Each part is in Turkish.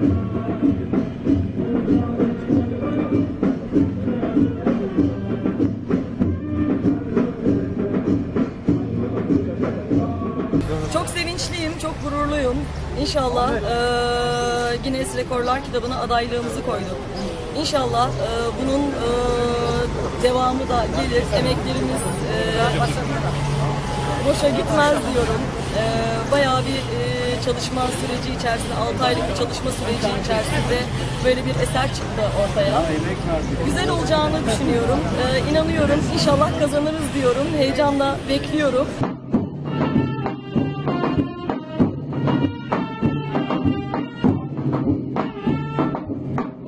Çok sevinçliyim, çok gururluyum. İnşallah e, Guinness Rekorlar kitabına adaylığımızı koyduk. İnşallah e, bunun e, devamı da gelir, emeklerimiz e, boşa gitmez diyorum. E, bayağı bir e, çalışma süreci içerisinde, 6 aylık bir çalışma süreci içerisinde böyle bir eser çıktı ortaya. Güzel olacağını düşünüyorum. Eee inanıyorum. İnşallah kazanırız diyorum. Heyecanla bekliyorum.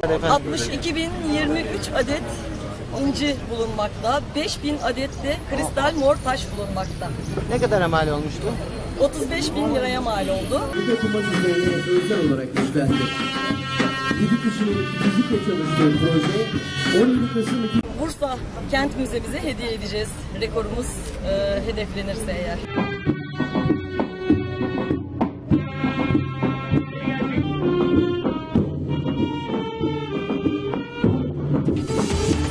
62.023 adet inci bulunmakta. 5.000 adet de kristal mor taş bulunmakta. Ne kadar mal olmuştu? 35 bin liraya mal oldu. Müzik okuması üzerine özel olarak üstlendi. 7 kişinin fizikle çalıştığı proje 17 Kasım 2000 Bursa Kent Müzemize hediye edeceğiz. Rekorumuz e, hedeflenirse eğer.